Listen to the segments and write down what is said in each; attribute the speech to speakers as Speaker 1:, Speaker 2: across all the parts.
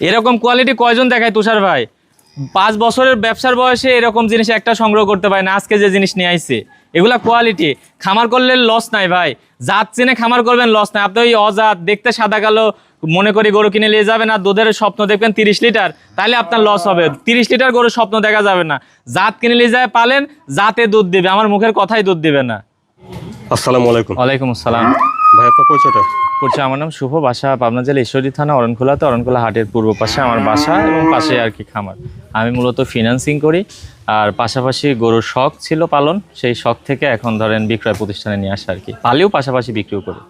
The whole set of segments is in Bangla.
Speaker 1: এরকম কোয়ালিটি কয়জন দেখায় তুষার ভাই? পাঁচ বছরের ব্যবসার বয়সে এরকম জিনিস একটা সংগ্রহ করতে পারে না আজকে যে জিনিস নিয়ে আইছে। এগুলা কোয়ালিটি খামার করলে লস নাই ভাই। জাত চিনে খামার করবেন লস নাই। আপনি ওই অজাত দেখতে সাদা কালো মনে করি গরু কিনে নিয়ে যাবেন আর দুধের স্বপ্ন দেখবেন তিরিশ লিটার তাহলে আপনার লস হবে। তিরিশ লিটার গরুর স্বপ্ন দেখা যাবে না। জাত কিনে নিয়ে যায় পালেন জাতে দুধ দিবে। আমার মুখের কথাই দুধ দিবে না।
Speaker 2: আসসালামু আলাইকুম।
Speaker 1: ওয়ালাইকুম আসসালাম।
Speaker 2: ভাই আপনার পরিচয়টা?
Speaker 1: করছে আমার নাম শুভ বাসা পাবনা জেলা ঈশ্বরী থানা অরণখোলাতে অরণখোলা হাটের পূর্ব পাশে আমার বাসা এবং পাশে আর কি খামার। আমি মূলত ফিনান্সিং করি আর পাশাপাশি গরুর শখ ছিল পালন সেই শখ থেকে এখন ধরেন বিক্রয় প্রতিষ্ঠানে নিয়ে আসা আর কি। পালিও পাশাপাশি বিক্রিও করি।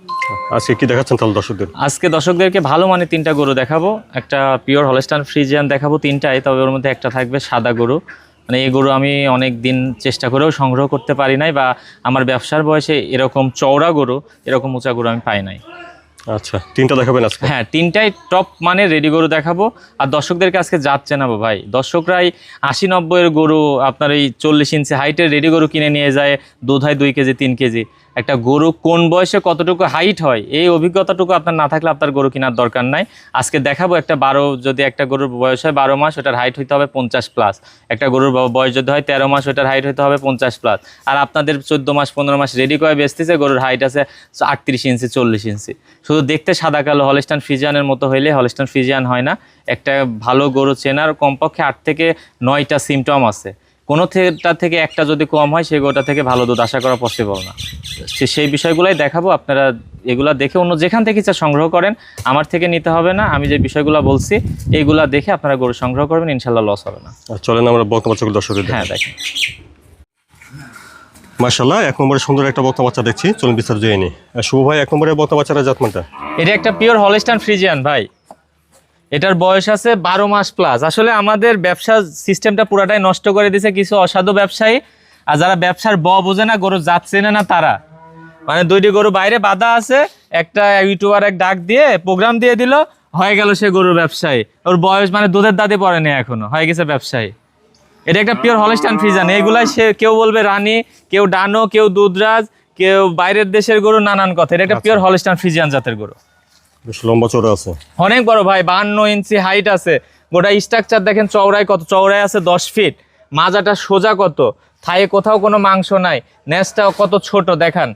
Speaker 2: আজকে কি দেখাচ্ছেন তাহলে দর্শকদের?
Speaker 1: আজকে দর্শকদেরকে ভালো মানে তিনটা গরু দেখাবো। একটা পিওর হলস্টান ফ্রিজিয়ান দেখাবো তিনটাই তবে ওর মধ্যে একটা থাকবে সাদা গরু। মানে এই গরু আমি অনেক দিন চেষ্টা করেও সংগ্রহ করতে পারি নাই বা আমার ব্যবসার বয়সে এরকম চওড়া গরু এরকম উঁচা গরু আমি পাই নাই।
Speaker 2: আচ্ছা তিনটা দেখাবেন আজকে?
Speaker 1: হ্যাঁ তিনটাই টপ মানে রেডি গরু দেখাবো। আর দর্শকদেরকে আজকে জাত চেনাবো ভাই। দর্শকরাই আশি নব্বইয়ের গরু আপনার এই চল্লিশ ইঞ্চি হাইটের রেডি গরু কিনে নিয়ে যায় দুধ হয় দুই কেজি তিন কেজি। একটা গরু কোন বয়সে কতটুকু হাইট হয়, এই অভিজ্ঞতাটুকু আপনার না থাকলে আপনার গরু কেনার দরকার নাই। আজকে দেখাবো একটা বারো, যদি একটা গরুর বয়স হয় বারো মাস, ওটার হাইট হইতে হবে পঞ্চাশ প্লাস একটা গরুর বয়স যদি হয় তেরো মাস, ওটার হাইট হইতে হবে পঞ্চাশ প্লাস আর আপনাদের চোদ্দ মাস, পনেরো মাস রেডি করে বেচতেছে গরুর হাইট আছে আটত্রিশ ইঞ্চি, চল্লিশ ইঞ্চি। শুধু দেখতে সাদা কালো হলস্টান ফিজিয়ানের মতো হইলে হলস্টান ফিজিয়ান হয় না। একটা ভালো গরু চেনার কমপক্ষে আট থেকে নয়টা সিমটম আছে। কোনো থেটা থেকে একটা যদি কম হয়, সেই গরুটা থেকে ভালো দুধ আশা করা পসিবল না। সেই বিষয়গুলোই দেখাবো আপনারা এগুলা দেখে অন্য যেখান থেকে ইচ্ছা সংগ্রহ করেন। আমার থেকে নিতে হবে না আমি যে বিষয়গুলো বলছি এইগুলা দেখে আপনারা গরু সংগ্রহ করবেন ইনশাল্লাহ লস হবে না।
Speaker 2: চলেন আমরা বক্তা বাচ্চাগুলো দর্শকদের
Speaker 1: হ্যাঁ দেখেন।
Speaker 2: মার্শাল্লাহ এক নম্বরে সুন্দর একটা বক্তা বাচ্চা দেখছি চলুন বিস্তারিত জেনে নিই। শুভ ভাই এক নম্বরে বক্তা বাচ্চারা জাতমানটা?
Speaker 1: এটা একটা পিওর হলস্টান ফ্রিজিয়ান ভাই। এটার বয়স আছে বারো মাস প্লাস আসলে আমাদের ব্যবসা সিস্টেমটা পুরাটাই নষ্ট করে দিয়েছে কিছু অসাধু ব্যবসায়ী আর যারা ব্যবসার ব বোঝে না গরু জাত চেনে না তারা। মানে দুইটি গরু বাইরে বাঁধা আছে একটা ইউটিউবার এক ডাক দিয়ে প্রোগ্রাম দিয়ে দিল হয়ে গেল সে গরুর ব্যবসায়ী। ওর বয়স মানে দুধের দাদি পড়েনি এখনও হয়ে গেছে ব্যবসায়ী। এটা একটা পিওর হলস্টান ফ্রিজান এগুলাই সে কেউ বলবে রানী কেউ ডানো কেউ দুধরাজ কেউ বাইরের দেশের গরু নানান কথা। এটা একটা পিওর হলস্টান ফ্রিজিয়ান জাতের গরু।
Speaker 2: বেশ লম্বা চড়া আছে।
Speaker 1: অনেক বড় ভাই বাহান্ন ইঞ্চি হাইট আছে। গোটা স্ট্রাকচার দেখেন চওড়ায় কত চওড়ায় আছে দশ ফিট মাজাটা সোজা কত? থায়ে কোথাও কোনো মাংস নাই। নেসটা কত ছোট দেখান।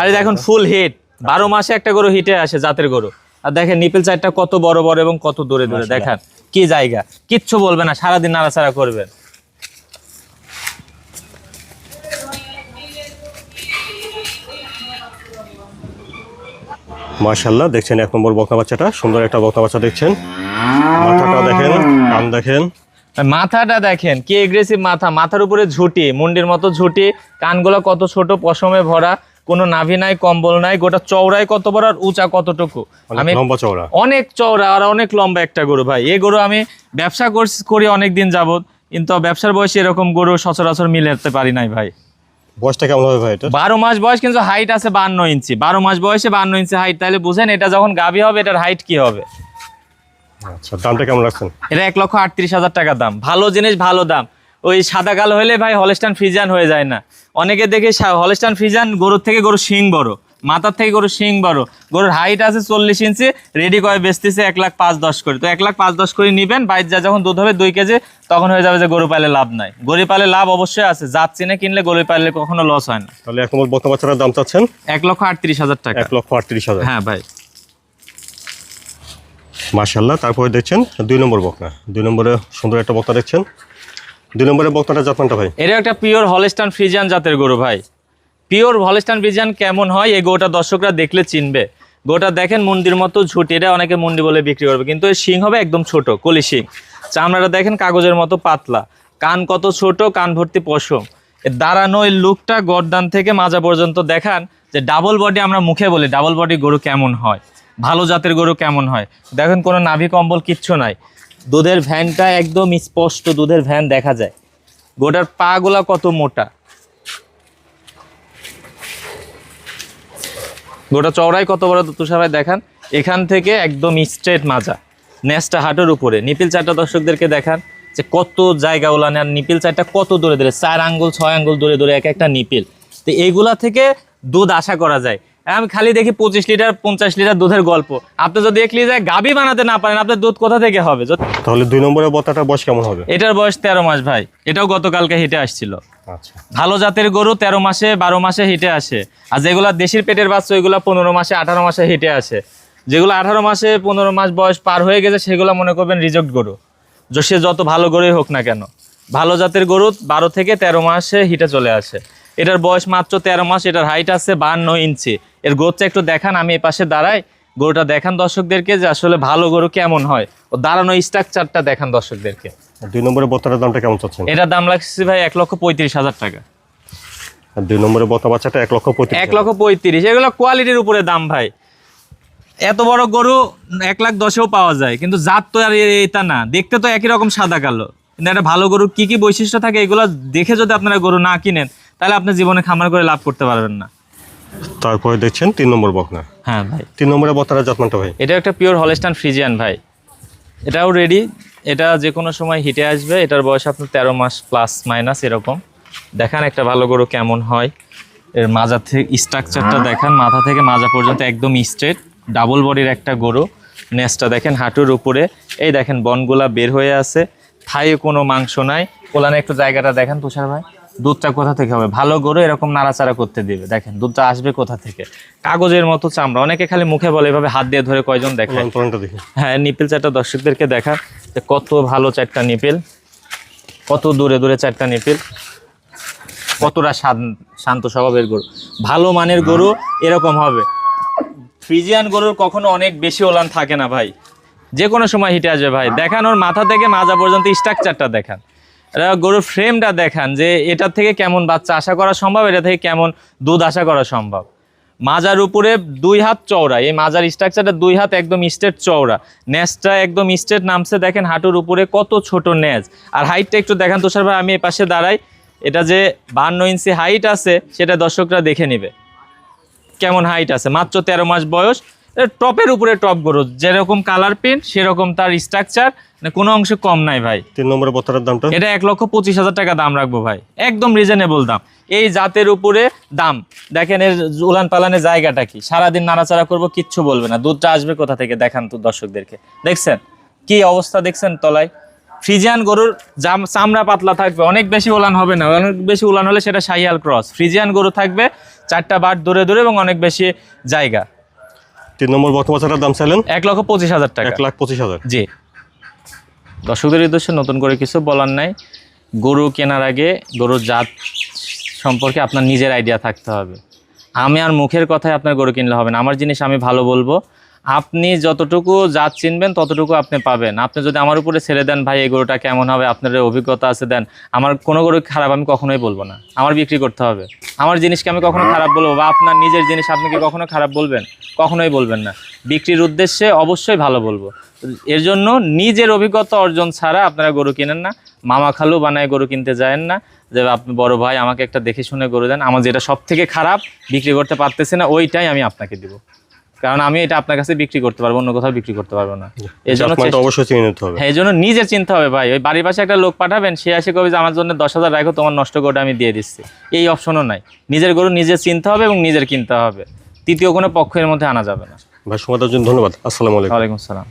Speaker 1: আরে দেখুন ফুল হিট বারো মাসে একটা গরু হিটে আসে জাতের গরু। আর দেখেন নিপেল চাইটা কত বড় বড় এবং কত দূরে দূরে। দেখান কি জায়গা। কিচ্ছু বলবে না সারাদিন নাড়াচাড়া করবেন
Speaker 2: মার্শাল্লাহ দেখছেন এক নম্বর বক্তা বাচ্চাটা। সুন্দর একটা বক্তা বাচ্চা দেখছেন। মাথাটা দেখেন কান দেখেন।
Speaker 1: মাথাটা দেখেন কি এগ্রেসিভ মাথা। মাথার উপরে ঝুটি মুন্ডির মতো ঝুটি। কানগুলো কত ছোট পশমে ভরা। কোনো নাভি নাই কম্বল নাই গোটা চওড়ায় কত বড় আর উঁচা কতটুকু? আমি
Speaker 2: লম্বা চওড়া।
Speaker 1: অনেক চওড়া আর অনেক লম্বা একটা গরু ভাই। এই গরু আমি ব্যবসা করি অনেক দিন যাবত কিন্তু ব্যবসার বয়সে এরকম গরু সচরাচর মিলাতে পারি নাই ভাই।
Speaker 2: বয়সটা কেমন হবে ভাই এটা?
Speaker 1: বারো মাস বয়স কিন্তু হাইট আছে বান্ন ইঞ্চি। বারো মাস বয়সে বান্ন ইঞ্চি হাইট তাহলে বুঝেন এটা যখন গাভী হবে এটার হাইট কি হবে?
Speaker 2: আচ্ছা দামটা কেমন রাখছেন?
Speaker 1: এটা এক লক্ষ আটত্রিশ হাজার টাকা দাম। ভালো জিনিস ভালো দাম। ওই সাদা কালো হলে ভাই হলস্টান ফ্রিজান হয়ে যায় না। অনেকে দেখে হলস্টান ফ্রিজান গরুর থেকে গরু শিং বড় মাথার থেকে গরু শিং বড়। গরুর হাইট আছে চল্লিশ ইঞ্চি রেডি করে বেচতেছে এক লাখ পাঁচ দশ করে। তো এক লাখ পাঁচ দশ করে নিবেন বাইর যা যখন দুধ হবে দুই কেজি তখন হয়ে যাবে যে গরু পালে লাভ নাই। গরু পালে লাভ অবশ্যই আছে জাত চিনে কিনলে গরু পালে কখনো লস হয় না।
Speaker 2: তাহলে বক্তা বাচ্চাটার দাম চাচ্ছেন?
Speaker 1: এক লক্ষ আটত্রিশ হাজার টাকা।
Speaker 2: এক লক্ষ আটত্রিশ হাজার।
Speaker 1: হ্যাঁ ভাই।
Speaker 2: মার্শাল্লাহ তারপরে দেখছেন দুই নম্বর বকনা। দুই নম্বরে সুন্দর একটা বক্তা দেখছেন। দুই নম্বরে বক্তাটা জাতমানটা ভাই।
Speaker 1: এটা একটা পিওর হলস্টান ফ্রিজিয়ান জাতের গরু ভাই। পিওর হলস্টান ফ্রিজিয়ান কেমন হয়, এই গোটা দর্শকরা দেখলে চিনবে। গোটা দেখেন মুন্ডির মতো ঝুটি, এটা অনেকে মুন্ডি বলে বিক্রি করবে, কিন্তু এর শিং হবে একদম ছোট, কলি শিং। চামড়াটা দেখেন কাগজের মতো পাতলা। কান কত ছোট, কান ভর্তি পশম। দাঁড়ানো এই লুকটা গরদান থেকে মাজা পর্যন্ত দেখান যে ডাবল বডি আমরা মুখে বলি ডাবল বডি গরু কেমন হয়, ভালো জাতের গরু কেমন হয়। দেখেন কোনো নাভি কম্বল কিচ্ছু নাই। দুধের ভ্যানটা একদম স্পষ্ট দুধের ভ্যান দেখা যায়। গোটার পা গুলা কত মোটা? গোটা চওড়াই কত বড় তুষার ভাই দেখান। এখান থেকে একদম স্ট্রেট মাজা। নেসটা হাটের উপরে। নিপিল চারটা দর্শকদেরকে দেখান যে কত জায়গা ওলান আর নিপিল চারটা কত দূরে দূরে, চার আঙ্গুল, ছয় আঙ্গুল দূরে দূরে এক একটা নিপিল। তো এইগুলা থেকে দুধ আশা করা যায়। আমি খালি দেখি পঁচিশ লিটার পঞ্চাশ লিটার দুধের গল্প। আপনি যদি এক লিটার গাবি বানাতে না পারেন আপনার দুধ কোথা থেকে হবে?
Speaker 2: তাহলে দুই নম্বরের বক্তাটার বয়স কেমন হবে?
Speaker 1: এটার বয়স তেরো মাস ভাই। এটাও গতকালকে হিটে আসছিল।
Speaker 2: আচ্ছা।
Speaker 1: ভালো জাতের গরু তেরো মাসে বারো মাসে হিটে আসে। আর যেগুলা দেশির পেটের বাচ্চা ওইগুলো পনেরো মাসে আঠারো মাসে হিটে আসে। যেগুলো আঠারো মাসে পনেরো মাস বয়স পার হয়ে গেছে সেগুলো মনে করবেন রিজেক্ট গরু। যে সে যত ভালো গরুই হোক না কেন। ভালো জাতের গরু বারো থেকে তেরো মাসে হিটে চলে আসে। এটার বয়স মাত্র তেরো মাস এটার হাইট আছে বান্ন ইঞ্চি। এর গ্রোথটা একটু দেখান আমি এই পাশে দাঁড়াই। গরুটা দেখান দর্শকদেরকে যে আসলে ভালো গরু কেমন হয়। ও দাঁড়ানো স্ট্রাকচারটা দেখান দর্শকদেরকে।
Speaker 2: দুই নম্বরের বক্তাটার দামটা কেমন চাচ্ছেন?
Speaker 1: এটার দাম লাগছে ভাই এক লক্ষ পঁয়ত্রিশ হাজার টাকা।
Speaker 2: আর দুই নম্বরের বক্তা বাচ্চাটা এক লক্ষ পঁয়ত্রিশ
Speaker 1: এক লক্ষ পঁয়ত্রিশ এগুলো কোয়ালিটির উপরে দাম ভাই। এত বড় গরু এক লাখ দশেও পাওয়া যায় কিন্তু জাত তো আর এ- এটা না। দেখতে তো একই রকম সাদা কালো। কিন্তু একটা ভালো গরুর কি কি বৈশিষ্ট্য থাকে এগুলো দেখে যদি আপনারা গরু না কিনেন তাহলে আপনি জীবনে খামার করে লাভ করতে পারবেন না।
Speaker 2: তারপরে দেখছেন তিন নম্বর বকনা।
Speaker 1: হ্যাঁ ভাই।
Speaker 2: তিন নম্বরের বক্তাটার যত্নটা ভাই?
Speaker 1: এটা একটা পিওর হলস্টান ফ্রিজিয়ান ভাই। এটাও রেডি এটা যে কোনো সময় হিটে আসবে এটার বয়স আপনার তেরো মাস প্লাস মাইনাস এরকম। দেখান একটা ভালো গরু কেমন হয়। এর মাজা থেকে স্ট্রাকচারটা দেখান মাথা থেকে মাজা পর্যন্ত একদম স্ট্রেট ডাবল বডির একটা গরু। নেসটা দেখেন হাঁটুর উপরে। এই দেখেন বনগুলা বের হয়ে আছে। থায়ে কোনো মাংস নাই। কোলানে একটু জায়গাটা দেখেন তুষার ভাই। দুধটা কোথা থেকে হবে? ভালো গরু এরকম নাড়াচাড়া করতে দিবে। দেখেন দুধটা আসবে কোথা থেকে? কাগজের মতো চামড়া। অনেকে খালি মুখে বলে এভাবে হাত দিয়ে ধরে কয়জন
Speaker 2: দেখি।
Speaker 1: হ্যাঁ নিপেল চারটা দর্শকদেরকে দেখা। যে কত ভালো চারটা নিপেল। কত দূরে দূরে চারটা নিপেল। কতটা শান্ত স্বভাবের গরু। ভালো মানের গরু এরকম হবে। ফ্রিজিয়ান গরুর কখনো অনেক বেশি ওলান থাকে না ভাই। যে কোনো সময় হিটে আসবে ভাই। দেখান ওর মাথা থেকে মাজা পর্যন্ত স্ট্রাকচারটা দেখান। গরুর ফ্রেমটা দেখান যে এটার থেকে কেমন বাচ্চা আশা করা সম্ভব, এটা থেকে কেমন দুধ আশা করা সম্ভব। মাজার উপরে দুই হাত চওড়া, এই মাজার স্ট্রাকচারটা দুই হাত একদম স্ট্রেট চওড়া। নেজটা একদম স্ট্রেট নামছে, দেখেন হাঁটুর উপরে কত ছোট নেজ আর হাইটটা একটু দেখান, তুষার ভাই, আমি এই পাশে দাঁড়াই। এটা যে বান্ন ইঞ্চি হাইট আছে, সেটা দর্শকরা দেখে নেবে। কেমন হাইট আছে? মাত্র তেরো মাস বয়স টপের উপরে টপ গরু। যেরকম কালার প্রিন্ট সেরকম তার স্ট্রাকচার কোনো অংশে কম নাই ভাই।
Speaker 2: তিন নম্বরের বক্তাটার দামটা?
Speaker 1: এটা এক লক্ষ পঁচিশ হাজার টাকা দাম রাখব ভাই। একদম রিজনেবল দাম। এই জাতের উপরে দাম। দেখেন এর উলান পালানের জায়গাটা কি? সারাদিন নাড়াচাড়া করব কিচ্ছু বলবে না। দুধটা আসবে কোথা থেকে? দেখান তো দর্শকদেরকে। দেখছেন? কি অবস্থা দেখছেন তলায়? ফ্রিজিয়ান গরুর জাম চামড়া পাতলা থাকবে। অনেক বেশি উলান হবে না। অনেক বেশি উলান হলে সেটা সাইয়াল ক্রস। ফ্রিজিয়ান গরু থাকবে চারটা বাট দূরে দূরে এবং অনেক বেশি জায়গা।
Speaker 2: তিন নম্বর বক্তা দাম চাইলেন?
Speaker 1: এক লক্ষ পঁচিশ হাজার টাকা।
Speaker 2: এক লাখ পঁচিশ হাজার।
Speaker 1: জি। দর্শকদের উদ্দেশ্যে নতুন করে কিছু বলার নাই। গরু কেনার আগে গরুর জাত সম্পর্কে আপনার নিজের আইডিয়া থাকতে হবে। আমি আর মুখের কথায় আপনার গরু কিনলে হবে না। আমার জিনিস আমি ভালো বলব। আপনি যতটুকু জাত চিনবেন, ততটুকু আপনি পাবেন। আপনি যদি আমার উপরে ছেড়ে দেন, ভাই, এই গরুটা কেমন হবে? আপনার অভিজ্ঞতা আছে, দেন। আমার কোনো গরু খারাপ, আমি কখনোই বলব না। আমার বিক্রি করতে হবে। আমার জিনিসকে আমি কখনো খারাপ বলব? বা আপনার নিজের জিনিস আপনি কি কখনো খারাপ বলবেন? কখনোই বলবেন না। বিক্রির উদ্দেশ্যে অবশ্যই ভালো বলব। এর জন্য নিজের অভিজ্ঞতা অর্জন ছাড়া আপনারা গরু কিনেন না। মামা খালু বানায় গরু কিনতে যায়েন না। যে আপনি বড় ভাই, আমাকে একটা দেখে শুনে গরু দেন। আমার যেটা সব থেকে খারাপ, বিক্রি করতে পারতেছে না, ওইটাই আমি আপনাকে দিব। কারণ আমি এটা আপনার কাছে বিক্রি করতে পারব অন্য কোথাও বিক্রি করতে পারব না। এই জন্য
Speaker 2: অবশ্যই চিনে নিতে হবে।
Speaker 1: হ্যাঁ এই জন্য নিজের চিন্তা হবে ভাই। ওই বাড়ির পাশে একটা লোক পাঠাবেন সে আসে কবে যে আমার জন্য দশ হাজার রাখো তোমার নষ্ট গরুটা আমি দিয়ে দিচ্ছি। এই অপশনও নাই। নিজের গরু নিজের চিন্তা হবে এবং নিজের কিনতে হবে। তৃতীয় কোনো পক্ষের মধ্যে আনা যাবে না।
Speaker 2: ভাই সময় জন্য ধন্যবাদ। আসসালামু আলাইকুম।
Speaker 1: ওয়ালাইকুম সালাম